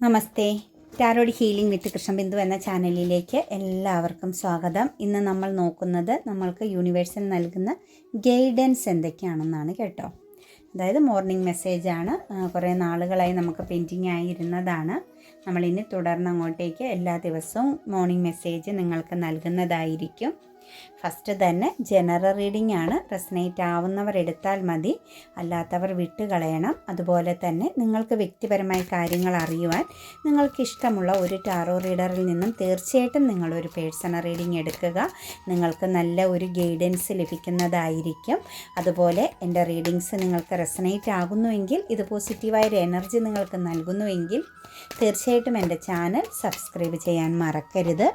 Namaste. Tarot healing with Krishnabindu എന്ന ചാനലിലേക്ക് എല്ലാവർക്കും സ്വാഗതം. ഇന്ന് നമ്മൾ നോക്കുന്നത് നമ്മൾക്ക് യൂണിവേഴ്സിൽ നൽകുന്ന ഗൈഡൻസ് എന്തൊക്കെയാണെന്നാണ് കേട്ടോ. അതായത് മോർണിംഗ് മെസ്സേജാണ്. കുറേ നാളുകളായി നമുക്ക് പെൻഡിങ് ആയിരുന്നതാണ്. നമ്മളിനി തുടർന്ന് അങ്ങോട്ടേക്ക് എല്ലാ ദിവസവും മോർണിംഗ് മെസ്സേജ് നിങ്ങൾക്ക് നൽകുന്നതായിരിക്കും. ഫസ്റ്റ് തന്നെ ജനറൽ റീഡിംഗ് ആണ്. റെസനേറ്റ് ആവുന്നവർ എടുത്താൽ മതി. അല്ലാത്തവർ വിട്ട് കളയണം. അതുപോലെ തന്നെ നിങ്ങൾക്ക് വ്യക്തിപരമായ കാര്യങ്ങൾ അറിയുവാൻ നിങ്ങൾക്ക് ഇഷ്ടമുള്ള ഒരു ടാറോ റീഡറിൽ നിന്നും തീർച്ചയായിട്ടും നിങ്ങളൊരു പേഴ്സണൽ റീഡിംഗ് എടുക്കുക. നിങ്ങൾക്ക് നല്ല ഒരു ഗൈഡൻസ് ലഭിക്കുന്നതായിരിക്കും. അതുപോലെ എന്റെ റീഡിങ്സ് നിങ്ങൾക്ക് റെസനേറ്റ് ആകുന്നുവെങ്കിൽ ഇത് പോസിറ്റീവായൊരു എനർജി നിങ്ങൾക്ക് നൽകുന്നുവെങ്കിൽ തീർച്ചയായിട്ടും എന്റെ ചാനൽ സബ്സ്ക്രൈബ് ചെയ്യാൻ മറക്കരുത്.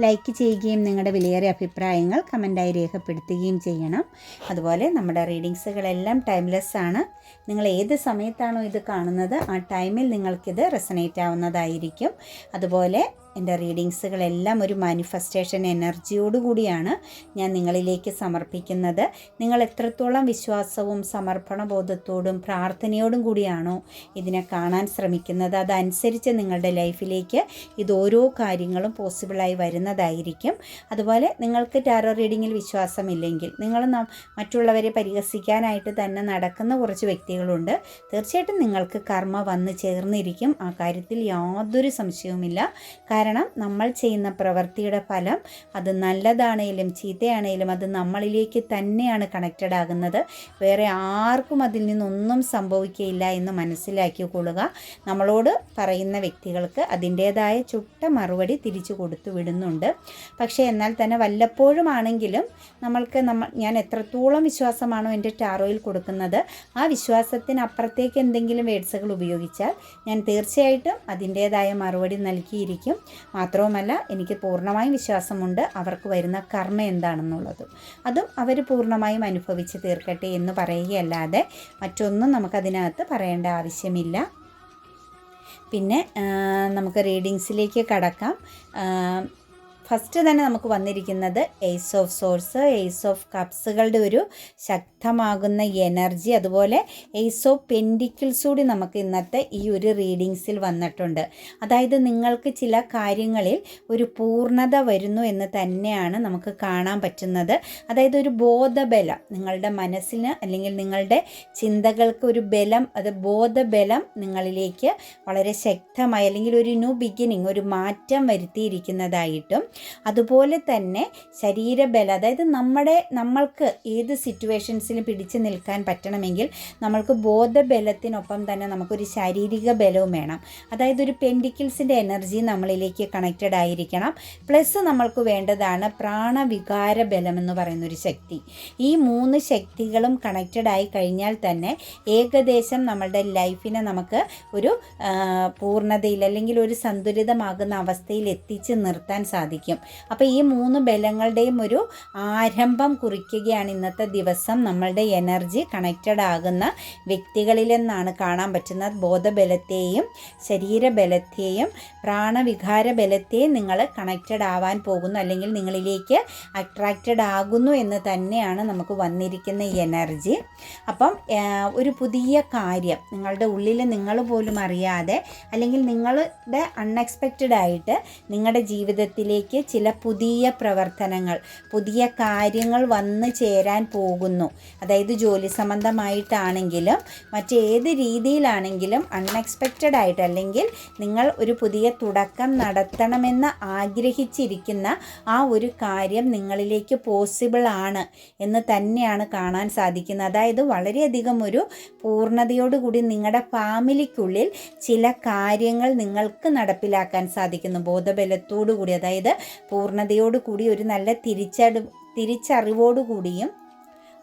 ലൈക്ക് ചെയ്യുകയും നിങ്ങളുടെ വിലയേറിയ അഭിപ്രായങ്ങൾ കമന്റായി രേഖപ്പെടുത്തുകയും ചെയ്യണം. അതുപോലെ നമ്മുടെ റീഡിങ്സുകളെല്ലാം ടൈംലെസ് ആണ്. നിങ്ങൾ ഏത് സമയത്താണോ ഇത് കാണുന്നത് ആ ടൈമിൽ നിങ്ങൾക്കിത് റെസനേറ്റ് ആവുന്നതായിരിക്കും. അതുപോലെ എന്റെ റീഡിങ്സുകളെല്ലാം ഒരു മാനിഫെസ്റ്റേഷൻ എനർജിയോടുകൂടിയാണ് ഞാൻ നിങ്ങളിലേക്ക് സമർപ്പിക്കുന്നത്. നിങ്ങൾ എത്രത്തോളം വിശ്വാസവും സമർപ്പണ ബോധത്തോടും പ്രാർത്ഥനയോടും കൂടിയാണോ ഇതിനെ കാണാൻ ശ്രമിക്കുന്നത്. അതനുസരിച്ച് നിങ്ങളുടെ ലൈഫിലേക്ക് ഇത് ഓരോ കാര്യങ്ങളും പോസിബിളായി വരുന്നതായിരിക്കും. അതുപോലെ നിങ്ങൾക്ക് ടാരോ റീഡിങ്ങിൽ വിശ്വാസമില്ലെങ്കിൽ നിങ്ങൾ മറ്റുള്ളവരെ പരിഹസിക്കാനായിട്ട് തന്നെ നടക്കുന്ന കുറച്ച് വ്യക്തികളുണ്ട്. തീർച്ചയായിട്ടും നിങ്ങൾക്ക് കർമ്മ വന്ന് ചേർന്നിരിക്കും. ആ കാര്യത്തിൽ യാതൊരു സംശയവുമില്ല. കാരണം നമ്മൾ ചെയ്യുന്ന പ്രവൃത്തിയുടെ ഫലം അത് നല്ലതാണേലും ചീത്തയാണേലും അത് നമ്മളിലേക്ക് തന്നെയാണ് കണക്റ്റഡ് ആകുന്നത്. വേറെ ആർക്കും അതിൽ നിന്നൊന്നും സംഭവിക്കുകയില്ല എന്ന് മനസ്സിലാക്കിക്കൊള്ളുക നമ്മളോട് പറയുന്ന വ്യക്തികൾക്ക് അതിന്റേതായ ചുട്ട മറുപടി തിരിച്ചു കൊടുത്തു വിടുന്നുണ്ട്. പക്ഷേ എന്നാൽ തന്നെ വല്ലപ്പോഴും ആണെങ്കിലും നമ്മൾക്ക് നമ്മൾ ഞാൻ എത്രത്തോളം വിശ്വാസമാണോ എന്റെ ടാറോയിൽ കൊടുക്കുന്നത് ആ വിശ്വാസത്തിന് വിശ്വാസത്തിനപ്പുറത്തേക്ക് എന്തെങ്കിലും വേഡ്സുകൾ ഉപയോഗിച്ചാൽ ഞാൻ തീർച്ചയായിട്ടും അതിന്റേതായ മറുപടി നൽകിയിരിക്കും. മാത്രവുമല്ല എനിക്ക് പൂർണമായും വിശ്വാസമുണ്ട് അവർക്ക് വരുന്ന കർമ്മ എന്താണെന്നുള്ളത്. അതും അവർ പൂർണമായും അനുഭവിച്ച് തീർക്കട്ടെ എന്ന് പറയുകയല്ലാതെ മറ്റൊന്നും നമുക്കതിനകത്ത് പറയേണ്ട ആവശ്യമില്ല. പിന്നെ നമുക്ക് റീഡിങ്സിലേക്ക് കടക്കാം. ഫസ്റ്റ് തന്നെ നമുക്ക് വന്നിരിക്കുന്നത് ace of swords ace of കപ്സുകളുടെ ഒരു ശക്തമാകുന്ന എനർജി അതുപോലെ എയ്സ് പെൻഡിക്കിൾസ് കൂടി നമുക്ക് ഇന്നത്തെ ഈ ഒരു റീഡിങ്സിൽ വന്നിട്ടുണ്ട്. അതായത് നിങ്ങൾക്ക് ചില കാര്യങ്ങളിൽ ഒരു പൂർണത വരുന്നു എന്ന് തന്നെയാണ് നമുക്ക് കാണാൻ പറ്റുന്നത്. അതായത് ഒരു ബോധബലം നിങ്ങളുടെ മനസ്സിന് അല്ലെങ്കിൽ നിങ്ങളുടെ ചിന്തകൾക്ക് ഒരു ബലം അത് ബോധബലം നിങ്ങളിലേക്ക് വളരെ ശക്തമായി അല്ലെങ്കിൽ ഒരു ന്യൂ ബിഗിനിങ് ഒരു മാറ്റം വരുത്തിയിരിക്കുന്നതായിട്ടും അതുപോലെ തന്നെ ശരീരബലം അതായത് നമ്മുടെ നമ്മൾക്ക് ഏത് സിറ്റുവേഷൻസിലും പിടിച്ചു നിൽക്കാൻ പറ്റണമെങ്കിൽ നമ്മൾക്ക് ബോധബലത്തിനൊപ്പം തന്നെ നമുക്കൊരു ശാരീരിക ബലവും വേണം. അതായത് ഒരു പെൻഡിക്കിൾസിന്റെ എനർജി നമ്മളിലേക്ക് കണക്റ്റഡ് ആയിരിക്കണം. പ്ലസ് നമ്മൾക്ക് വേണ്ടതാണ് പ്രാണവികാര ബലം എന്ന് പറയുന്ന ഒരു ശക്തി. ഈ മൂന്ന് ശക്തികളും കണക്റ്റഡ് ആയി കഴിഞ്ഞാൽ തന്നെ ഏകദേശം നമ്മളുടെ ലൈഫിനെ നമുക്ക് ഒരു പൂർണതയിൽ അല്ലെങ്കിൽ ഒരു സന്തുലിതമാകുന്ന അവസ്ഥയിൽ എത്തിച്ച് നിർത്താൻ സാധിക്കും. അപ്പോൾ ഈ മൂന്ന് ബലങ്ങളുടെയും ഒരു ആരംഭം കുറിക്കുകയാണ് ഇന്നത്തെ ദിവസം നമ്മളുടെ എനർജി കണക്റ്റഡ് ആകുന്ന വ്യക്തികളിലെന്നാണ് കാണാൻ പറ്റുന്നത് ബോധബലത്തെയും ശരീരബലത്തെയും പ്രാണവികാര ബലത്തെയും നിങ്ങൾ കണക്റ്റഡ് ആവാൻ പോകുന്നു അല്ലെങ്കിൽ നിങ്ങളിലേക്ക് അട്രാക്റ്റഡ് ആകുന്നു എന്ന് തന്നെയാണ് നമുക്ക് വന്നിരിക്കുന്ന എനർജി അപ്പം ഒരു പുതിയ കാര്യം നിങ്ങളുടെ ഉള്ളിൽ നിങ്ങൾ പോലും അറിയാതെ അല്ലെങ്കിൽ നിങ്ങളുടെ അൺഎക്സ്പെക്റ്റഡ് ആയിട്ട് നിങ്ങളുടെ ജീവിതത്തിലേക്ക് ചില പുതിയ പ്രവർത്തനങ്ങൾ പുതിയ കാര്യങ്ങൾ വന്നു ചേരാൻ പോകുന്നു. അതായത് ജോലി സംബന്ധമായിട്ടാണെങ്കിലും മറ്റേത് രീതിയിലാണെങ്കിലും അൺഎക്സ്പെക്റ്റഡ് ആയിട്ട് അല്ലെങ്കിൽ നിങ്ങൾ ഒരു പുതിയ തുടക്കം നടത്തണമെന്ന് ആഗ്രഹിച്ചിരിക്കുന്ന ആ ഒരു കാര്യം നിങ്ങളിലേക്ക് പോസിബിൾ ആണ് എന്ന് തന്നെയാണ് കാണാൻ സാധിക്കുന്നത്. അതായത് വളരെയധികം ഒരു പൂർണതയോടുകൂടി നിങ്ങളുടെ ഫാമിലിക്കുള്ളിൽ ചില കാര്യങ്ങൾ നിങ്ങൾക്ക് നടപ്പിലാക്കാൻ സാധിക്കുന്നു. ബോധബലത്തോടു കൂടി അതായത് പൂർണതയോടുകൂടി ഒരു നല്ല തിരിച്ചടി തിരിച്ചറിവോടുകൂടിയും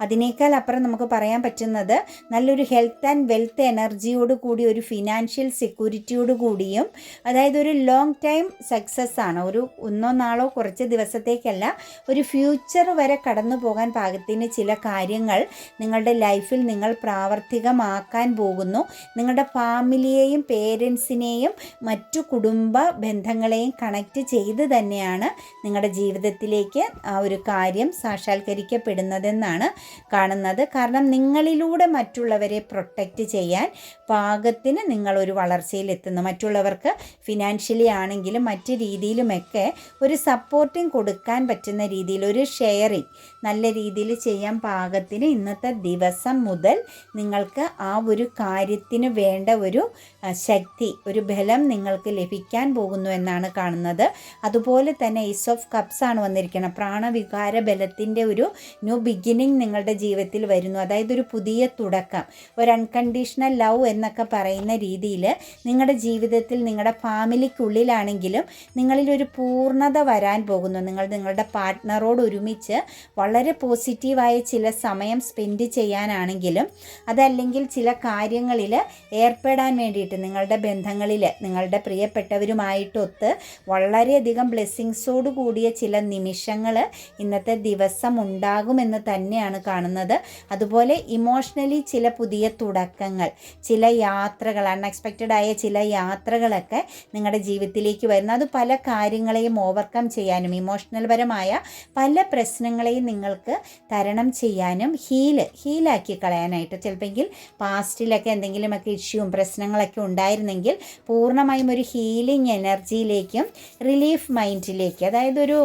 അതിനേക്കാൾ അപ്പുറം നമുക്ക് പറയാൻ പറ്റുന്നത് നല്ലൊരു ഹെൽത്ത് ആൻഡ് വെൽത്ത് എനർജിയോട് കൂടി ഒരു ഫിനാൻഷ്യൽ സെക്യൂരിറ്റിയോട് കൂടിയും അതായത് ഒരു ലോങ് ടൈം സക്സസ് ആണ്. ഒരു ഒന്നോ നാളോ കുറച്ച് ദിവസത്തേക്കല്ല ഒരു ഫ്യൂച്ചർ വരെ കടന്നു പോകാൻ പാകത്തിന് ചില കാര്യങ്ങൾ നിങ്ങളുടെ ലൈഫിൽ നിങ്ങൾ പ്രാവർത്തികമാക്കാൻ പോകുന്നു. നിങ്ങളുടെ ഫാമിലിയെയും പേരൻസിനെയും മറ്റു കുടുംബ ബന്ധങ്ങളെയും കണക്ട് ചെയ്ത് തന്നെയാണ് നിങ്ങളുടെ ജീവിതത്തിലേക്ക് ആ ഒരു കാര്യം സാക്ഷാത്കരിക്കപ്പെടുന്നതെന്നാണ് കാണുന്നത്. കാരണം നിങ്ങളിലൂടെ മറ്റുള്ളവരെ പ്രൊട്ടക്റ്റ് ചെയ്യാൻ പാകത്തിന് നിങ്ങളൊരു വളർച്ചയിലെത്തുന്നു. മറ്റുള്ളവർക്ക് ഫിനാൻഷ്യലി ആണെങ്കിലും മറ്റ് രീതിയിലുമൊക്കെ ഒരു സപ്പോർട്ടിങ് കൊടുക്കാൻ പറ്റുന്ന രീതിയിൽ ഒരു ഷെയറിങ് നല്ല രീതിയിൽ ചെയ്യാൻ പാകത്തിന് ഇന്നത്തെ ദിവസം മുതൽ നിങ്ങൾക്ക് ആ ഒരു കാര്യത്തിന് വേണ്ട ഒരു ശക്തി ഒരു ബലം നിങ്ങൾക്ക് ലഭിക്കാൻ പോകുന്നു എന്നാണ് കാണുന്നത്. അതുപോലെ തന്നെ ഈസ് ഓഫ് കപ്സ് ആണ് വന്നിരിക്കുന്നത്. പ്രാണവികാര ബലത്തിന്റെ ഒരു ന്യൂ ബിഗിനിങ് നിങ്ങളുടെ ജീവിതത്തിൽ വരുന്നു. അതായത് ഒരു പുതിയ തുടക്കം ഒരു അൺകണ്ടീഷണൽ ലവ് എന്നൊക്കെ പറയുന്ന രീതിയിൽ നിങ്ങളുടെ ജീവിതത്തിൽ നിങ്ങളുടെ ഫാമിലിക്കുള്ളിലാണെങ്കിലും നിങ്ങളിൽ ഒരു പൂർണത വരാൻ പോകുന്നു. നിങ്ങൾ നിങ്ങളുടെ പാർട്ട്ണറോട് ഒരുമിച്ച് വളരെ പോസിറ്റീവായ ചില സമയം സ്പെൻഡ് ചെയ്യാനാണെങ്കിലും അതല്ലെങ്കിൽ ചില കാര്യങ്ങളിൽ ഏർപ്പെടാൻ വേണ്ടിയിട്ട് നിങ്ങളുടെ ബന്ധങ്ങളിൽ നിങ്ങളുടെ പ്രിയപ്പെട്ടവരുമായിട്ടൊത്ത് വളരെയധികം ബ്ലെസ്സിങ്സോട് കൂടിയ ചില നിമിഷങ്ങൾ ഇന്നത്തെ ദിവസം ഉണ്ടാകുമെന്ന് തന്നെയാണ് കാണുന്നത്. അതുപോലെ ഇമോഷണലി ചില പുതിയ തുടക്കങ്ങൾ ചില യാത്രകൾ അൺഎക്സ്പെക്റ്റഡ് ആയ ചില യാത്രകളൊക്കെ നിങ്ങളുടെ ജീവിതത്തിലേക്ക് വരുന്നു. അത് പല കാര്യങ്ങളെയും ഓവർകം ചെയ്യാനും ഇമോഷണൽ പരമായ പല പ്രശ്നങ്ങളെയും നിങ്ങൾക്ക് തരണം ചെയ്യാനും ഹീൽ ഹീലാക്കി കളയാനായിട്ട്. ചിലപ്പോൾ പാസ്റ്റിലൊക്കെ എന്തെങ്കിലുമൊക്കെ ഇഷ്യൂവും പ്രശ്നങ്ങളൊക്കെ ഉണ്ടായിരുന്നെങ്കിൽ പൂർണമായും ഒരു ഹീലിംഗ് എനർജിയിലേക്കും റിലീഫ് മൈൻഡിലേക്ക് അതായത് ഒരു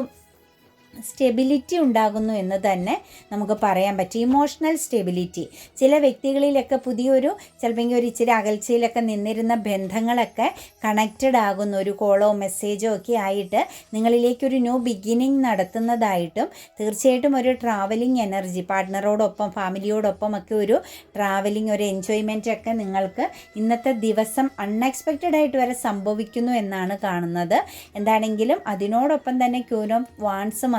സ്റ്റെബിലിറ്റി ഉണ്ടാകുന്നു എന്ന് തന്നെ നമുക്ക് പറയാൻ പറ്റും. Emotional stability. ചില വ്യക്തികളിലൊക്കെ പുതിയൊരു ചിലപ്പോൾ ഒരു ഇച്ചിരി അകൽച്ചയിലൊക്കെ നിന്നിരുന്ന ബന്ധങ്ങളൊക്കെ കണക്റ്റഡ് ആകുന്ന. ഒരു കോളോ മെസ്സേജോ ഒക്കെ ആയിട്ട് നിങ്ങളിലേക്കൊരു ന്യൂ ബിഗിനിങ് നടത്തുന്നതായിട്ടും തീർച്ചയായിട്ടും ഒരു ട്രാവലിംഗ് എനർജി പാർട്ട്ണറോടൊപ്പം ഫാമിലിയോടൊപ്പം ഒക്കെ ഒരു ട്രാവലിംഗ് ഒരു എൻജോയ്മെന്റ് ഒക്കെ നിങ്ങൾക്ക് ഇന്നത്തെ ദിവസം അൺഎക്സ്പെക്റ്റഡ് ആയിട്ട് വരെ സംഭവിക്കുന്നു എന്നാണ് കാണുന്നത്. എന്താണെങ്കിലും അതിനോടൊപ്പം തന്നെ ക്യൂൻ ഓഫ്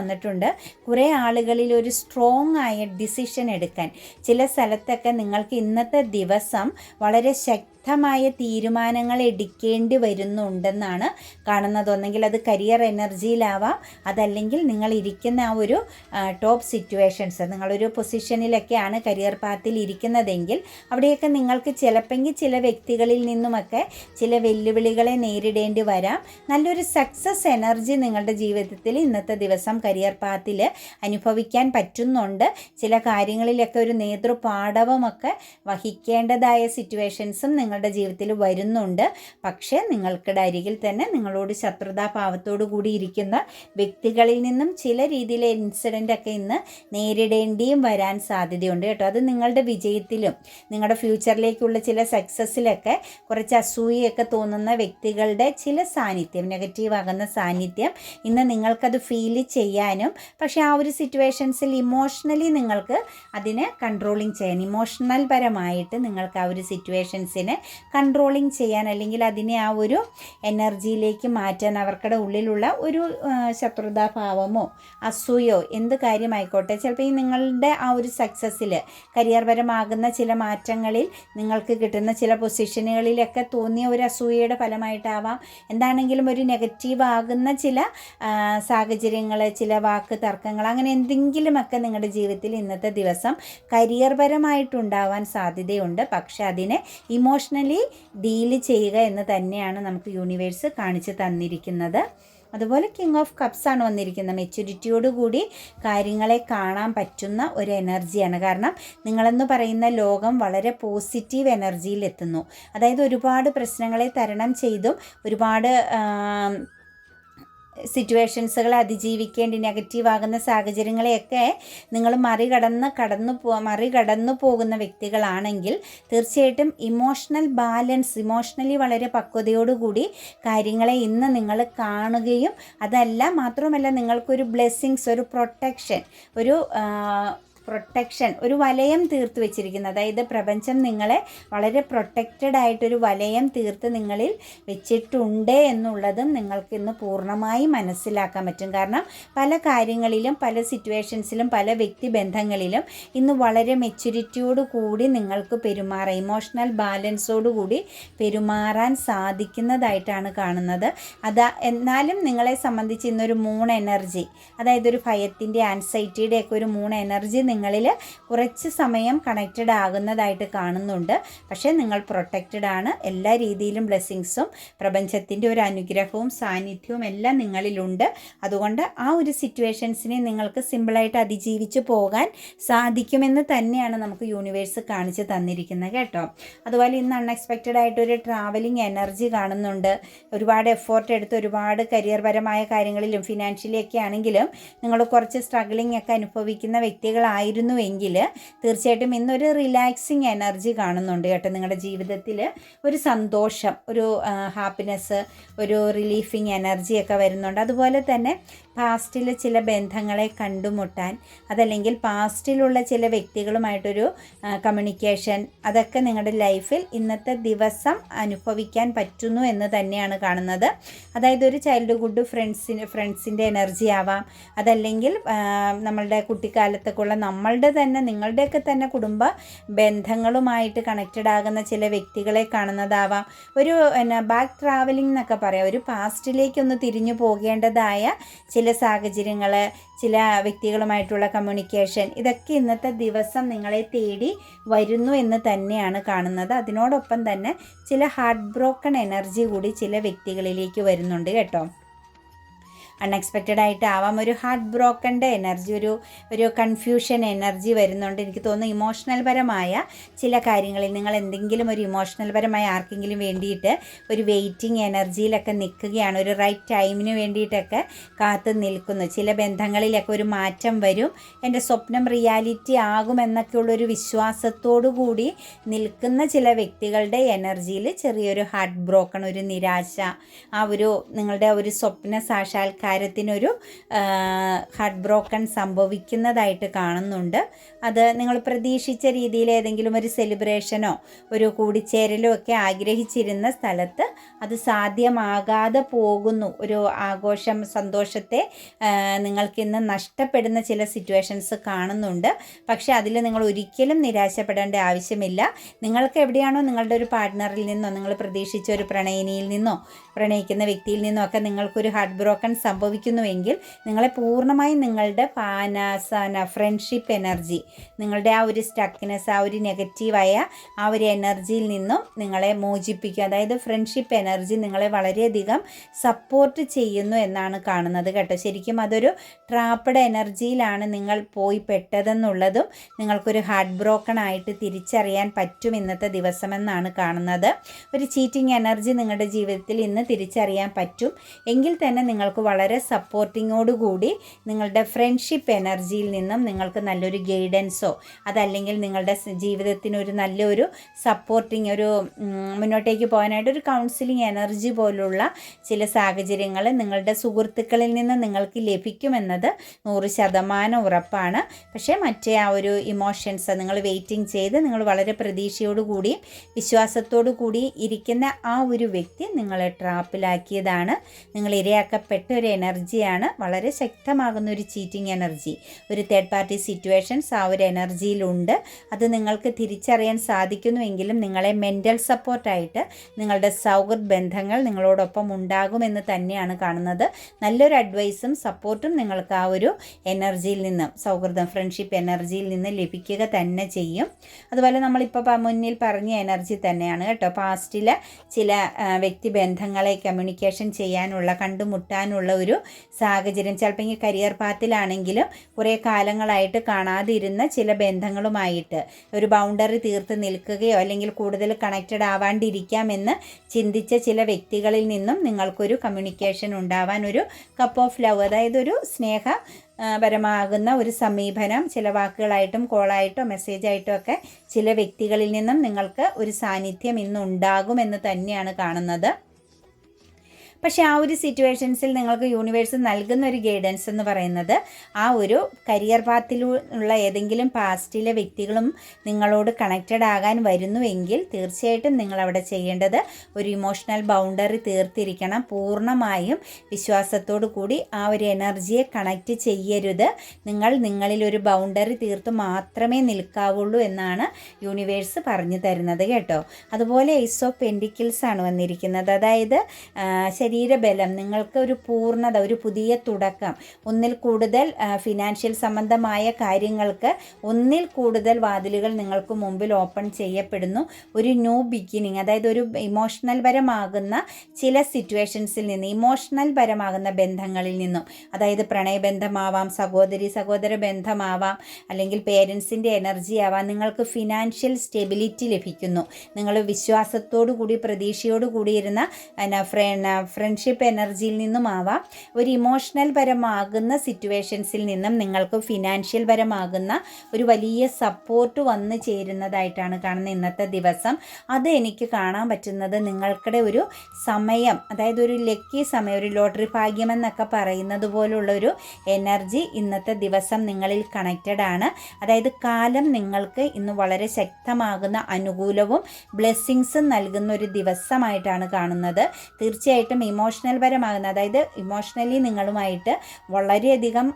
വന്നിട്ടുണ്ട്. കുറേ ആളുകളിൽ ഒരു സ്ട്രോങ് ആയ ഡിസിഷൻ എടുക്കാൻ. ചില സ്ഥലത്തൊക്കെ നിങ്ങൾക്ക് ഇന്നത്തെ ദിവസം വളരെ ശക്തി ശക്തമായ തീരുമാനങ്ങൾ എടുക്കേണ്ടി വരുന്നുണ്ടെന്നാണ് കാണുന്നത്. ഒന്നെങ്കിൽ അത് കരിയർ എനർജിയിലാവാം അതല്ലെങ്കിൽ നിങ്ങൾ ഇരിക്കുന്ന ആ ഒരു ടോപ്പ് സിറ്റുവേഷൻസ് നിങ്ങളൊരു പൊസിഷനിലൊക്കെയാണ് കരിയർ പാത്തിൽ ഇരിക്കുന്നതെങ്കിൽ അവിടെയൊക്കെ നിങ്ങൾക്ക് ചിലപ്പെങ്കിൽ ചില വ്യക്തികളിൽ നിന്നുമൊക്കെ ചില വെല്ലുവിളികളെ നേരിടേണ്ടി വരാം. നല്ലൊരു സക്സസ് എനർജി നിങ്ങളുടെ ജീവിതത്തിൽ ഇന്നത്തെ ദിവസം കരിയർ പാത്തിൽ അനുഭവിക്കാൻ പറ്റുന്നുണ്ട്. ചില കാര്യങ്ങളിലൊക്കെ ഒരു നേതൃപാടവമൊക്കെ വഹിക്കേണ്ടതായ സിറ്റുവേഷൻസും നിങ്ങളുടെ ജീവിതത്തിൽ വരുന്നുണ്ട്. പക്ഷേ നിങ്ങൾക്കിടെ അരികിൽ തന്നെ നിങ്ങളോട് ശത്രുതാഭാവത്തോടു കൂടി ഇരിക്കുന്ന വ്യക്തികളിൽ നിന്നും ചില രീതിയിലെ ഇൻസിഡന്റ് ഒക്കെ ഇന്ന് നേരിടേണ്ടിയും വരാൻ സാധ്യതയുണ്ട് കേട്ടോ. അത് നിങ്ങളുടെ വിജയത്തിലും നിങ്ങളുടെ ഫ്യൂച്ചറിലേക്കുള്ള ചില സക്സസ്സിലൊക്കെ കുറച്ച് അസൂയൊക്കെ തോന്നുന്ന വ്യക്തികളുടെ ചില സാന്നിധ്യം നെഗറ്റീവ് ആകുന്ന സാന്നിധ്യം ഇന്ന് നിങ്ങൾക്കത് ഫീൽ ചെയ്യാനും പക്ഷേ ആ ഒരു സിറ്റുവേഷൻസിൽ ഇമോഷണലി നിങ്ങൾക്ക് അതിനെ കൺട്രോളിങ് ചെയ്യാൻ ഇമോഷണൽ പരമായിട്ട് നിങ്ങൾക്ക് ആ ഒരു സിറ്റുവേഷൻസിനെ കൺട്രോളിങ് ചെയ്യാൻ അല്ലെങ്കിൽ അതിനെ ആ ഒരു എനർജിയിലേക്ക് മാറ്റാൻ അവർക്കുടെ ഉള്ളിലുള്ള ഒരു ശത്രുതാഭാവമോ അസൂയോ എന്ത് കാര്യമായിക്കോട്ടെ ചിലപ്പോൾ ഈ നിങ്ങളുടെ ആ ഒരു സക്സസ്സിൽ കരിയർപരമാകുന്ന ചില മാറ്റങ്ങളിൽ നിങ്ങൾക്ക് കിട്ടുന്ന ചില പൊസിഷനുകളിലൊക്കെ തോന്നിയ ഒരു അസൂയയുടെ ഫലമായിട്ടാവാം. എന്താണെങ്കിലും ഒരു നെഗറ്റീവ് ആകുന്ന ചില സാഹചര്യങ്ങൾ ചില വാക്ക് തർക്കങ്ങൾ അങ്ങനെ എന്തെങ്കിലുമൊക്കെ നിങ്ങളുടെ ജീവിതത്തിൽ ഇന്നത്തെ ദിവസം കരിയർപരമായിട്ടുണ്ടാവാൻ സാധ്യതയുണ്ട്. പക്ഷേ അതിനെ ഇമോഷണൽ ഇമോഷണലി ഡീൽ ചെയ്യുക എന്ന് തന്നെയാണ് നമുക്ക് യൂണിവേഴ്സ് കാണിച്ചു തന്നിരിക്കുന്നത്. അതുപോലെ കിങ് ഓഫ് കപ്സ് ആണ് വന്നിരിക്കുന്നത്. മെച്യൂരിറ്റിയോടുകൂടി കാര്യങ്ങളെ കാണാൻ പറ്റുന്ന ഒരു എനർജിയാണ് കാരണം നിങ്ങളെന്ന് പറയുന്ന ലോകം വളരെ പോസിറ്റീവ് എനർജിയിൽ എത്തുന്നു. അതായത് ഒരുപാട് പ്രശ്നങ്ങളെ തരണം ചെയ്തും ഒരുപാട് സിറ്റുവേഷൻസുകളെ അതിജീവിക്കേണ്ടി നെഗറ്റീവാകുന്ന സാഹചര്യങ്ങളെയൊക്കെ നിങ്ങൾ മറികടന്ന് കടന്നു പോ മറികടന്നു പോകുന്ന വ്യക്തികളാണെങ്കിൽ തീർച്ചയായിട്ടും ഇമോഷണൽ ബാലൻസ് ഇമോഷണലി വളരെ പക്വതയോടുകൂടി കാര്യങ്ങളെ ഇന്ന് നിങ്ങൾ കാണുകയും അതല്ല മാത്രമല്ല നിങ്ങൾക്കൊരു ബ്ലെസ്സിങ്സ് ഒരു പ്രൊട്ടക്ഷൻ ഒരു പ്രൊട്ടക്ഷൻ ഒരു വലയം തീർത്ത് വെച്ചിരിക്കുന്നത് അതായത് പ്രപഞ്ചം നിങ്ങളെ വളരെ പ്രൊട്ടക്റ്റഡ് ആയിട്ടൊരു വലയം തീർത്ത് നിങ്ങളിൽ വെച്ചിട്ടുണ്ട് എന്നുള്ളതും നിങ്ങൾക്ക് ഇന്ന് പൂർണമായി മനസ്സിലാക്കാൻ പറ്റും. കാരണം പല കാര്യങ്ങളിലും പല സിറ്റുവേഷൻസിലും പല വ്യക്തി ബന്ധങ്ങളിലും ഇന്ന് വളരെ മെച്യൂരിറ്റിയോട് കൂടി നിങ്ങൾക്ക് പെരുമാറാം. ഇമോഷണൽ ബാലൻസോട് കൂടി പെരുമാറാൻ സാധിക്കുന്നതായിട്ടാണ് കാണുന്നത്. അതാ എന്നാലും നിങ്ങളെ സംബന്ധിച്ച് ഇന്നൊരു മൂൺ എനർജി അതായത് ഒരു ഭയത്തിന്റെ ആൻസൈറ്റിയുടെ ഒക്കെ ഒരു മൂൺ എനർജി നിങ്ങളിൽ കുറച്ച് സമയം കണക്റ്റഡ് ആകുന്നതായിട്ട് കാണുന്നുണ്ട്. പക്ഷേ നിങ്ങൾ പ്രൊട്ടക്റ്റഡ് ആണ്. എല്ലാ രീതിയിലും ബ്ലെസ്സിങ്സും പ്രപഞ്ചത്തിന്റെ ഒരു അനുഗ്രഹവും സാന്നിധ്യവും എല്ലാം നിങ്ങളിലുണ്ട്. അതുകൊണ്ട് ആ ഒരു സിറ്റുവേഷൻസിനെ നിങ്ങൾക്ക് സിമ്പിളായിട്ട് അതിജീവിച്ച് പോകാൻ സാധിക്കുമെന്ന് തന്നെയാണ് നമുക്ക് യൂണിവേഴ്സ് കാണിച്ച് തന്നിരിക്കുന്നത് കേട്ടോ. അതുപോലെ ഇന്ന് അൺഎക്സ്പെക്റ്റഡ് ആയിട്ടൊരു ട്രാവലിംഗ് എനർജി കാണുന്നുണ്ട്. ഒരുപാട് എഫോർട്ട് എടുത്ത് ഒരുപാട് കരിയർ പരമായ കാര്യങ്ങളിലും ഫിനാൻഷ്യലി ഒക്കെ ആണെങ്കിലും നിങ്ങൾ കുറച്ച് സ്ട്രഗ്ലിംഗ് ഒക്കെ അനുഭവിക്കുന്ന വ്യക്തികളായിരുന്നുവെങ്കിൽ തീർച്ചയായിട്ടും ഇന്നൊരു റിലാക്സിങ് എനർജി കാണുന്നുണ്ട് കേട്ടോ നിങ്ങളുടെ ജീവിതത്തിൽ. ഒരു സന്തോഷം ഒരു ഹാപ്പിനെസ് ഒരു റിലീഫിങ് എനർജിയൊക്കെ വരുന്നുണ്ട്. അതുപോലെ തന്നെ പാസ്റ്റിൽ ചില ബന്ധങ്ങളെ കണ്ടുമുട്ടാൻ അതല്ലെങ്കിൽ പാസ്റ്റിലുള്ള ചില വ്യക്തികളുമായിട്ടൊരു കമ്മ്യൂണിക്കേഷൻ അതൊക്കെ നിങ്ങളുടെ ലൈഫിൽ ഇന്നത്തെ ദിവസം അനുഭവിക്കാൻ പറ്റുന്നു എന്ന് തന്നെയാണ് കാണുന്നത്. അതായത് ഒരു ചൈൽഡ്ഹുഡ് ഫ്രണ്ട്സിന് ഫ്രണ്ട്സിന്റെ എനർജി ആവാം. അതല്ലെങ്കിൽ നമ്മളുടെ കുട്ടിക്കാലത്തൊക്കെയുള്ള നമ്മളുടെ തന്നെ നിങ്ങളുടെയൊക്കെ തന്നെ കുടുംബ ബന്ധങ്ങളുമായിട്ട് കണക്റ്റഡ് ആകുന്ന ചില വ്യക്തികളെ കാണുന്നതാവാം. ഒരു എന്നാ ബാക്ക് ട്രാവലിംഗ് എന്നൊക്കെ പറയാം. ഒരു പാസ്റ്റിലേക്കൊന്ന് തിരിഞ്ഞു പോകേണ്ടതായ ചില സാഹചര്യങ്ങൾ ചില വ്യക്തികളുമായിട്ടുള്ള കമ്മ്യൂണിക്കേഷൻ ഇതൊക്കെ ഇന്നത്തെ ദിവസം നിങ്ങളെ തേടി വരുന്നു എന്ന് തന്നെയാണ് കാണുന്നത്. അതിനോടൊപ്പം തന്നെ ചില ഹാർട്ട് ബ്രോക്കൺ എനർജി കൂടി ചില വ്യക്തികളിലേക്ക് വരുന്നുണ്ട് കേട്ടോ. അൺഎക്സ്പെക്റ്റഡ് ആയിട്ട് ആവാം. ഒരു ഹാർട്ട് ബ്രോക്കന്റെ എനർജി ഒരു ഒരു കൺഫ്യൂഷൻ എനർജി വരുന്നുണ്ട്. എനിക്ക് തോന്നുന്നു ഇമോഷണൽ പരമായ ചില കാര്യങ്ങളിൽ നിങ്ങൾ എന്തെങ്കിലും ഒരു ഇമോഷണൽ പരമായ ആർക്കെങ്കിലും വേണ്ടിയിട്ട് ഒരു വെയിറ്റിംഗ് എനർജിയിലൊക്കെ നിൽക്കുകയാണ്. ഒരു റൈറ്റ് ടൈമിന് വേണ്ടിയിട്ടൊക്കെ കാത്തു നിൽക്കുന്നു. ചില ബന്ധങ്ങളിലൊക്കെ ഒരു മാറ്റം വരും. എന്റെ സ്വപ്നം റിയാലിറ്റി ആകുമെന്നൊക്കെയുള്ളൊരു വിശ്വാസത്തോടു കൂടി നിൽക്കുന്ന ചില വ്യക്തികളുടെ എനർജിയിൽ ചെറിയൊരു ഹാർട്ട് ബ്രോക്കൺ ഒരു നിരാശ ആ ഒരു നിങ്ങളുടെ ഒരു സ്വപ്ന സാക്ഷാത്കാരം കാര്യത്തിനൊരു ഹാർട്ട് ബ്രോക്കൺ സംഭവിക്കുന്നതായിട്ട് കാണുന്നുണ്ട്. അത് നിങ്ങൾ പ്രതീക്ഷിച്ച രീതിയിൽ ഏതെങ്കിലും ഒരു സെലിബ്രേഷനോ ഒരു കൂടിച്ചേരലോ ഒക്കെ ആഗ്രഹിച്ചിരുന്ന സ്ഥലത്ത് അത് സാധ്യമാകാതെ പോകുന്നു. ഒരു ആഘോഷം സന്തോഷത്തെ നിങ്ങൾക്കിന്ന് നഷ്ടപ്പെടുന്ന ചില സിറ്റുവേഷൻസ് കാണുന്നുണ്ട്. പക്ഷേ അതിൽ നിങ്ങൾ ഒരിക്കലും നിരാശപ്പെടേണ്ട ആവശ്യമില്ല. നിങ്ങൾക്ക് എവിടെയാണോ നിങ്ങളുടെ ഒരു പാർട്ട്ണറിൽ നിന്നോ നിങ്ങൾ പ്രതീക്ഷിച്ച ഒരു പ്രണയിനിയിൽ നിന്നോ പ്രണയിക്കുന്ന വ്യക്തിയിൽ നിന്നോ ഒക്കെ നിങ്ങൾക്കൊരു ഹാർട്ട് ബ്രോക്കൺ സംഭവിക്കുന്നുവെങ്കിൽ നിങ്ങളെ പൂർണമായും നിങ്ങളുടെ പാനാസന ഫ്രണ്ട്ഷിപ്പ് എനർജി നിങ്ങളുടെ ആ ഒരു സ്റ്റക്നെസ് ആ ഒരു നെഗറ്റീവായ ആ ഒരു എനർജിയിൽ നിന്നും നിങ്ങളെ മോചിപ്പിക്കുക. അതായത് ഫ്രണ്ട്ഷിപ്പ് എനർജി നിങ്ങളെ വളരെയധികം സപ്പോർട്ട് ചെയ്യുന്നു എന്നാണ് കാണുന്നത് കേട്ടോ. ശരിക്കും അതൊരു ട്രാപ്പഡ് എനർജിയിലാണ് നിങ്ങൾ പോയി പെട്ടതെന്നുള്ളതും നിങ്ങൾക്കൊരു ഹാർട്ട് ബ്രോക്കൺ ആയിട്ട് തിരിച്ചറിയാൻ പറ്റും ഇന്നത്തെ ദിവസമെന്നാണ് കാണുന്നത്. ഒരു ചീറ്റിംഗ് എനർജി നിങ്ങളുടെ ജീവിതത്തിൽ ഇന്ന് തിരിച്ചറിയാൻ പറ്റും. എങ്കിൽ തന്നെ നിങ്ങൾക്ക് വളരെ സപ്പോർട്ടിങ്ങോടുകൂടി നിങ്ങളുടെ ഫ്രണ്ട്ഷിപ്പ് എനർജിയിൽ നിന്നും നിങ്ങൾക്ക് നല്ലൊരു ഗൈഡൻസോ അതല്ലെങ്കിൽ നിങ്ങളുടെ ജീവിതത്തിന് ഒരു നല്ലൊരു സപ്പോർട്ടിങ് ഒരു മുന്നോട്ടേക്ക് പോകാനായിട്ട് ഒരു കൗൺസിലിംഗ് എനർജി പോലുള്ള ചില സാഹചര്യങ്ങൾ നിങ്ങളുടെ സുഹൃത്തുക്കളിൽ നിന്ന് നിങ്ങൾക്ക് ലഭിക്കുമെന്നത് നൂറ് ശതമാനം ഉറപ്പാണ്. പക്ഷേ മറ്റേ ആ ഒരു ഇമോഷൻസ് നിങ്ങൾ വെയിറ്റിംഗ് ചെയ്ത് നിങ്ങൾ വളരെ പ്രതീക്ഷയോടുകൂടി വിശ്വാസത്തോടു കൂടി ഇരിക്കുന്ന ആ ഒരു വ്യക്തി നിങ്ങളെ ട്രാപ്പിലാക്കിയതാണ് നിങ്ങൾ ഇരയാക്കപ്പെട്ട ഒരു എനർജിയാണ് വളരെ ശക്തമാകുന്ന ഒരു ചീറ്റിംഗ് എനർജി. ഒരു തേർഡ് പാർട്ടി സിറ്റുവേഷൻസ് ആ ഒരു എനർജിയിലുണ്ട്. അത് നിങ്ങൾക്ക് തിരിച്ചറിയാൻ സാധിക്കുന്നുവെങ്കിലും നിങ്ങളെ മെന്റൽ സപ്പോർട്ടായിട്ട് നിങ്ങളുടെ സൗഹൃദ ബന്ധങ്ങൾ നിങ്ങളോടൊപ്പം ഉണ്ടാകുമെന്ന് തന്നെയാണ് കാണുന്നത്. നല്ലൊരു അഡ്വൈസും സപ്പോർട്ടും നിങ്ങൾക്ക് ആ ഒരു എനർജിയിൽ നിന്ന് സൗഹൃദം ഫ്രണ്ട്ഷിപ്പ് എനർജിയിൽ നിന്ന് ലഭിക്കുക തന്നെ ചെയ്യും. അതുപോലെ നമ്മളിപ്പോൾ മുന്നിൽ പറഞ്ഞ എനർജി തന്നെയാണ് കേട്ടോ. പാസ്റ്റിലെ ചില വ്യക്തിബന്ധങ്ങളെ കമ്മ്യൂണിക്കേഷൻ ചെയ്യാനുള്ള കണ്ടുമുട്ടാനുള്ള ഒരു സാഹചര്യം. ചിലപ്പോൾ ഈ കരിയർ പാത്തിലാണെങ്കിലും കുറേ കാലങ്ങളായിട്ട് കാണാതിരുന്ന ചില ബന്ധങ്ങളുമായിട്ട് ഒരു ബൗണ്ടറി തീർത്ത് നിൽക്കുകയോ അല്ലെങ്കിൽ കൂടുതൽ കണക്റ്റഡ് ആവാണ്ടിരിക്കാമെന്ന് ചിന്തിച്ച ചില വ്യക്തികളിൽ നിന്നും നിങ്ങൾക്കൊരു കമ്മ്യൂണിക്കേഷൻ ഉണ്ടാവാൻ ഒരു കപ്പ് ഓഫ് ലവ് അതായത് ഒരു സ്നേഹ പരമാകുന്ന ഒരു സമീപനം ചില വാക്കുകളായിട്ടും കോളായിട്ടോ മെസ്സേജായിട്ടോ ഒക്കെ ചില വ്യക്തികളിൽ നിന്നും നിങ്ങൾക്ക് ഒരു സാന്നിധ്യം ഇന്ന് ഉണ്ടാകുമെന്ന് തന്നെയാണ് കാണുന്നത്. പക്ഷേ ആ ഒരു സിറ്റുവേഷൻസിൽ നിങ്ങൾക്ക് യൂണിവേഴ്സ് നൽകുന്ന ഒരു ഗൈഡൻസ് എന്ന് പറയുന്നത് ആ ഒരു കരിയർ പാത്തിലുള്ള ഏതെങ്കിലും പാസ്റ്റിലെ വ്യക്തികളും നിങ്ങളോട് കണക്റ്റഡ് ആകാൻ വരുന്നുവെങ്കിൽ തീർച്ചയായിട്ടും നിങ്ങൾ അവിടെ ചെയ്യേണ്ടത് ഒരു ഇമോഷണൽ ബൗണ്ടറി തീർത്തിരിക്കണം. പൂർണമായും വിശ്വാസത്തോടു കൂടി ആ ഒരു എനർജിയെ കണക്റ്റ് ചെയ്യരുത്. നിങ്ങൾ നിങ്ങളിൽ ഒരു ബൗണ്ടറി തീർത്ത് മാത്രമേ നിൽക്കാവുള്ളൂ എന്നാണ് യൂണിവേഴ്സ് പറഞ്ഞു തരുന്നത് കേട്ടോ. അതുപോലെ ഐസ് ഓഫ് പെൻഡിക്കിൾസ് ആണ് വന്നിരിക്കുന്നത്. അതായത് ശരീരബലം നിങ്ങൾക്ക് ഒരു പൂർണത ഒരു പുതിയ തുടക്കം. ഒന്നിൽ കൂടുതൽ ഫിനാൻഷ്യൽ സംബന്ധമായ കാര്യങ്ങൾക്ക് ഒന്നിൽ കൂടുതൽ വാതിലുകൾ നിങ്ങൾക്ക് മുമ്പിൽ ഓപ്പൺ ചെയ്യപ്പെടുന്നു. ഒരു ന്യൂ ബിഗിനിങ് അതായത് ഒരു ഇമോഷണൽ പരമാകുന്ന ചില സിറ്റുവേഷൻസിൽ നിന്ന് ഇമോഷണൽ പരമാകുന്ന ബന്ധങ്ങളിൽ നിന്നും അതായത് പ്രണയബന്ധമാവാം സഹോദരി സഹോദര ബന്ധമാവാം അല്ലെങ്കിൽ പേരൻസിന്റെ എനർജി ആവാം നിങ്ങൾക്ക് ഫിനാൻഷ്യൽ സ്റ്റെബിലിറ്റി ലഭിക്കുന്നു. നിങ്ങൾ വിശ്വാസത്തോടു കൂടി പ്രതീക്ഷയോടു കൂടി ഇരുന്ന ഫ്രണ്ട്ഷിപ്പ് എനർജിയിൽ നിന്നും നിന്നുമാവാം. ഒരു ഇമോഷണൽ പരമാകുന്ന സിറ്റുവേഷൻസിൽ നിന്നും നിങ്ങൾക്ക് ഫിനാൻഷ്യൽ പരമാകുന്ന ഒരു വലിയ സപ്പോർട്ട് വന്നു ചേരുന്നതായിട്ടാണ് കാണുന്നത് ഇന്നത്തെ ദിവസം. അത് എനിക്ക് കാണാൻ പറ്റുന്നത് നിങ്ങൾക്കിടെ ഒരു സമയം അതായത് ഒരു ലക്കി സമയം ഒരു ലോട്ടറി ഭാഗ്യം എന്നൊക്കെ പറയുന്നത് പോലുള്ള ഒരു എനർജി ഇന്നത്തെ ദിവസം നിങ്ങളിൽ കണക്റ്റഡ് ആണ്. അതായത് കാലം നിങ്ങൾക്ക് ഇന്ന് വളരെ ശക്തമാകുന്ന അനുകൂലവും ബ്ലെസ്സിങ്സും നൽകുന്ന ഒരു ദിവസമായിട്ടാണ് കാണുന്നത്. തീർച്ചയായിട്ടും ഇമോഷണൽ പരമാകുന്ന അതായത് ഇമോഷണലി നിങ്ങളുമായിട്ട് വളരെയധികം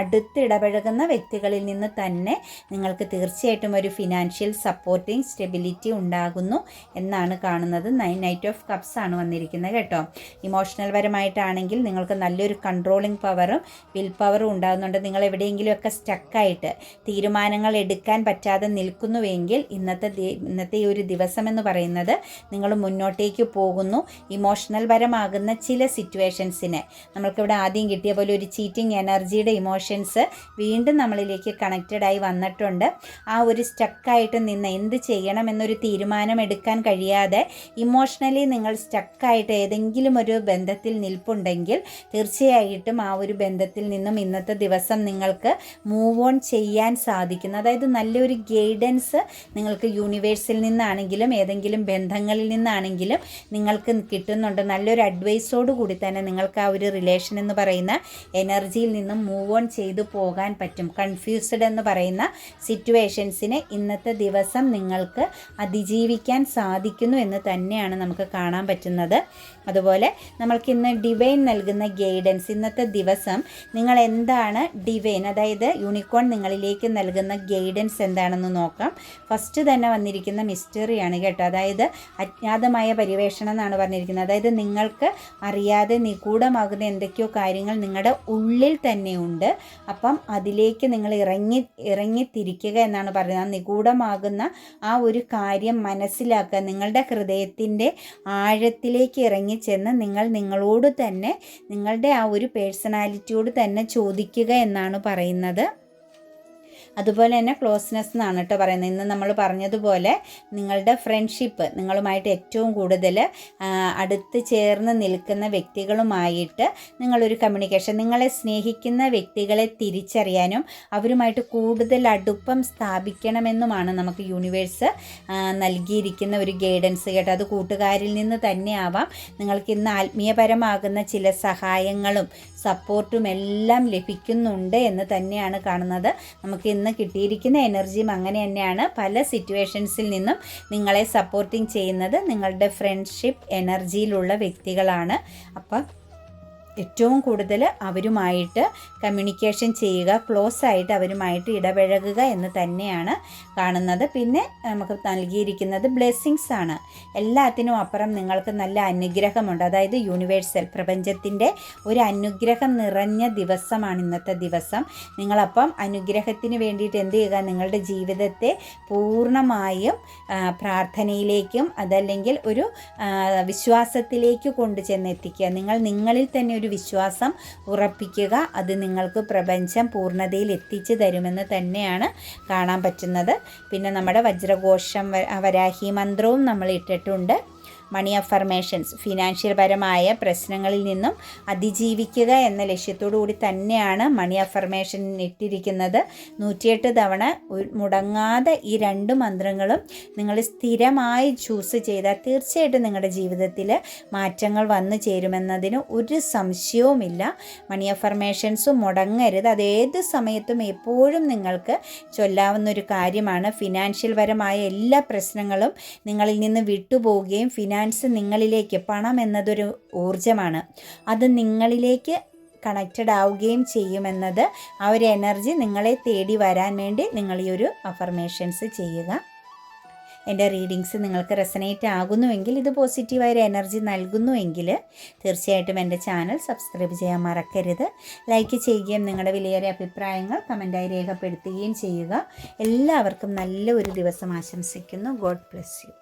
അടുത്തിടപഴകുന്ന വ്യക്തികളിൽ നിന്ന് തന്നെ നിങ്ങൾക്ക് തീർച്ചയായിട്ടും ഒരു ഫിനാൻഷ്യൽ സപ്പോർട്ടിങ് സ്റ്റെബിലിറ്റി ഉണ്ടാകുന്നു എന്നാണ് കാണുന്നത്. നൈൻ നൈറ്റ് ഓഫ് കപ്സ് ആണ് വന്നിരിക്കുന്നത് കേട്ടോ. ഇമോഷണൽ പരമായിട്ടാണെങ്കിൽ നിങ്ങൾക്ക് നല്ലൊരു കൺട്രോളിങ് പവറും വിൽ പവറും ഉണ്ടാകുന്നുണ്ട്. നിങ്ങൾ എവിടെയെങ്കിലുമൊക്കെ സ്റ്റക്കായിട്ട് തീരുമാനങ്ങൾ എടുക്കാൻ പറ്റാതെ നിൽക്കുന്നുവെങ്കിൽ ഇന്നത്തെ ഇന്നത്തെ ഈ ഒരു ദിവസം എന്ന് പറയുന്നത് നിങ്ങൾ മുന്നോട്ടേക്ക് പോകുന്നു. ഇമോഷണൽ പരമാകുന്ന ചില സിറ്റുവേഷൻസിന്. നമ്മൾക്കിവിടെ ആദ്യം കിട്ടിയ പോലെ ഒരു ചീറ്റിംഗ് എനർജിയുടെ ഇമോഷൻസ് വീണ്ടും നമ്മളിലേക്ക് കണക്റ്റഡ് ആയി വന്നിട്ടുണ്ട്. ആ ഒരു സ്റ്റക്കായിട്ട് നിന്ന് എന്ത് ചെയ്യണം എന്നൊരു തീരുമാനം എടുക്കാൻ കഴിയാതെ ഇമോഷണലി നിങ്ങൾ സ്റ്റക്കായിട്ട് ഏതെങ്കിലും ഒരു ബന്ധത്തിൽ നിൽപ്പുണ്ടെങ്കിൽ തീർച്ചയായിട്ടും ആ ഒരു ബന്ധത്തിൽ നിന്നും ഇന്നത്തെ ദിവസം നിങ്ങൾക്ക് മൂവ് ഓൺ ചെയ്യാൻ സാധിക്കുന്നു. അതായത് നല്ലൊരു ഗൈഡൻസ് നിങ്ങൾക്ക് യൂണിവേഴ്സിൽ നിന്നാണെങ്കിലും ഏതെങ്കിലും ബന്ധങ്ങളിൽ നിന്നാണെങ്കിലും നിങ്ങൾക്ക് കിട്ടുന്നുണ്ട്. നല്ലൊരു അഡ്വൈസോട് കൂടി തന്നെ നിങ്ങൾക്ക് ആ ഒരു റിലേഷൻ എന്ന് പറയുന്ന എനർജിയിൽ നിന്നും മൂവ് ഓൺ ചെയ്തു പോകാൻ പറ്റും. കൺഫ്യൂസ്ഡ് എന്ന് പറയുന്ന സിറ്റുവേഷൻസിനെ ഇന്നത്തെ ദിവസം നിങ്ങൾക്ക് അതിജീവിക്കാൻ സാധിക്കുന്നു എന്ന് തന്നെയാണ് നമുക്ക് കാണാൻ പറ്റുന്നത്. അതുപോലെ നമ്മൾക്ക് ഇന്ന് ഡിവൈൻ നൽകുന്ന ഗൈഡൻസ് ഇന്നത്തെ ദിവസം നിങ്ങൾ എന്താണ് ഡിവൈൻ അതായത് യൂണിക്കോൺ നിങ്ങളിലേക്ക് നൽകുന്ന ഗൈഡൻസ് എന്താണെന്ന് നോക്കാം. ഫസ്റ്റ് തന്നെ വന്നിരിക്കുന്ന മിസ്റ്ററിയാണ് കേട്ടോ. അതായത് അജ്ഞാതമായ പരിവേഷണം എന്നാണ് പറഞ്ഞിരിക്കുന്നത്. അതായത് നിങ്ങൾക്ക് അറിയാതെ നിഗൂഢമാകുന്ന എന്തൊക്കെയോ കാര്യങ്ങൾ നിങ്ങളുടെ ഉള്ളിൽ തന്നെയുണ്ട് അപ്പം അതിലേക്ക് നിങ്ങൾ ഇറങ്ങി ഇറങ്ങിത്തിരിക്കുക എന്നാണ് പറയുന്നത്. നിഗൂഢമാകുന്ന ആ ഒരു കാര്യം മനസ്സിലാക്കുക. നിങ്ങളുടെ ഹൃദയത്തിന്റെ ആഴത്തിലേക്ക് ഇറങ്ങിച്ചെന്ന് നിങ്ങൾ നിങ്ങളോട് തന്നെ നിങ്ങളുടെ ആ ഒരു പേഴ്സണാലിറ്റിയോട് തന്നെ ചോദിക്കുക എന്നാണ് പറയുന്നത്. അതുപോലെ തന്നെ ക്ലോസ്നെസ് എന്നാണ് കേട്ടോ പറയുന്നത്. ഇന്ന് നമ്മൾ പറഞ്ഞതുപോലെ നിങ്ങളുടെ ഫ്രണ്ട്ഷിപ്പ് നിങ്ങളുമായിട്ട് ഏറ്റവും കൂടുതൽ അടുത്ത് ചേർന്ന് നിൽക്കുന്ന വ്യക്തികളുമായിട്ട് നിങ്ങളൊരു കമ്മ്യൂണിക്കേഷൻ നിങ്ങളെ സ്നേഹിക്കുന്ന വ്യക്തികളെ തിരിച്ചറിയാനും അവരുമായിട്ട് കൂടുതൽ അടുപ്പം സ്ഥാപിക്കണമെന്നുമാണ് നമുക്ക് യൂണിവേഴ്സ് നൽകിയിരിക്കുന്ന ഒരു ഗൈഡൻസ് കേട്ടോ. അത് കൂട്ടുകാരിൽ നിന്ന് തന്നെയാവാം നിങ്ങൾക്ക് ഇന്ന് ആത്മീയപരമാകുന്ന ചില സഹായങ്ങളും സപ്പോർട്ടും എല്ലാം ലഭിക്കുന്നുണ്ട് എന്ന് തന്നെയാണ് കാണുന്നത്. നമുക്ക് ഇന്ന് കിട്ടിയിരിക്കുന്ന എനർജിയും അങ്ങനെ തന്നെയാണ് പല സിറ്റുവേഷൻസിൽ നിന്നും നിങ്ങളെ സപ്പോർട്ടിങ് ചെയ്യുന്നത് നിങ്ങളുടെ ഫ്രണ്ട്ഷിപ്പ് എനർജിയിലുള്ള വ്യക്തികളാണ്. അപ്പം ഏറ്റവും കൂടുതൽ അവരുമായിട്ട് കമ്മ്യൂണിക്കേഷൻ ചെയ്യുക ക്ലോസ് ആയിട്ട് അവരുമായിട്ട് ഇടപഴകുക എന്ന് തന്നെയാണ് കാണുന്നത്. പിന്നെ നമുക്ക് നൽകിയിരിക്കുന്നത് ബ്ലെസ്സിങ്സ് ആണ്. എല്ലാത്തിനും അപ്പുറം നിങ്ങൾക്ക് നല്ല അനുഗ്രഹമുണ്ട്. അതായത് യൂണിവേഴ്സൽ പ്രപഞ്ചത്തിന്റെ ഒരു അനുഗ്രഹം നിറഞ്ഞ ദിവസമാണ് ഇന്നത്തെ ദിവസം. നിങ്ങളപ്പം അനുഗ്രഹത്തിന് വേണ്ടിയിട്ട് എന്ത് ചെയ്യുക? നിങ്ങളുടെ ജീവിതത്തെ പൂർണമായും പ്രാർത്ഥനയിലേക്കും അതല്ലെങ്കിൽ ഒരു വിശ്വാസത്തിലേക്ക് കൊണ്ടു ചെന്നെത്തിക്കുക നിങ്ങൾ നിങ്ങളിൽ തന്നെ ഒരു വിശ്വാസം ഉറപ്പിക്കുക. അത് നിങ്ങൾക്ക് പ്രപഞ്ചം പൂർണതയിൽ എത്തിച്ചു തരുമെന്ന് തന്നെയാണ് കാണാൻ പറ്റുന്നത്. പിന്നെ നമ്മുടെ വജ്രഘോഷം വരാഹി മന്ത്രവും നമ്മൾ ഇട്ടിട്ടുണ്ട്. മണി അഫർമേഷൻസ്. ഫിനാൻഷ്യൽ പരമായ പ്രശ്നങ്ങളിൽ നിന്നും അതിജീവിക്കുക എന്ന ലക്ഷ്യത്തോടു കൂടി തന്നെയാണ് മണി അഫർമേഷൻ ഇട്ടിരിക്കുന്നത്. നൂറ്റിയെട്ട് തവണ മുടങ്ങാതെ ഈ രണ്ട് മന്ത്രങ്ങളും നിങ്ങൾ സ്ഥിരമായി ചൂസ് ചെയ്താൽ തീർച്ചയായിട്ടും നിങ്ങളുടെ ജീവിതത്തിൽ മാറ്റങ്ങൾ വന്നു ചേരുമെന്നതിന് ഒരു സംശയവുമില്ല. മണി അഫർമേഷൻസ് മുടങ്ങരുത്. അത് ഏത് സമയത്തും എപ്പോഴും നിങ്ങൾക്ക് ചൊല്ലാവുന്ന ഒരു കാര്യമാണ്. ഫിനാൻഷ്യൽ പരമായ എല്ലാ പ്രശ്നങ്ങളും നിങ്ങളിൽ നിന്ന് വിട്ടുപോവുകയും ഫിനാൻസ് നിങ്ങളിലേക്ക് പണം എന്നതൊരു ഊർജമാണ് അത് നിങ്ങളിലേക്ക് കണക്റ്റഡ് ആവുകയും ചെയ്യുമെന്നത് ആ ഒരു എനർജി നിങ്ങളെ തേടി വരാൻ വേണ്ടി നിങ്ങൾ ഈ ഒരു അഫർമേഷൻസ് ചെയ്യുക. എന്റെ റീഡിങ്സ് നിങ്ങൾക്ക് റെസനേറ്റ് ആകുന്നുവെങ്കിൽ ഇത് പോസിറ്റീവായൊരു എനർജി നൽകുന്നുവെങ്കിൽ തീർച്ചയായിട്ടും എന്റെ ചാനൽ സബ്സ്ക്രൈബ് ചെയ്യാൻ മറക്കരുത്. ലൈക്ക് ചെയ്യുകയും നിങ്ങളുടെ വിലയേറിയ അഭിപ്രായങ്ങൾ കമന്റായി രേഖപ്പെടുത്തുകയും ചെയ്യുക. എല്ലാവർക്കും നല്ല ഒരു ദിവസം ആശംസിക്കുന്നു. God bless you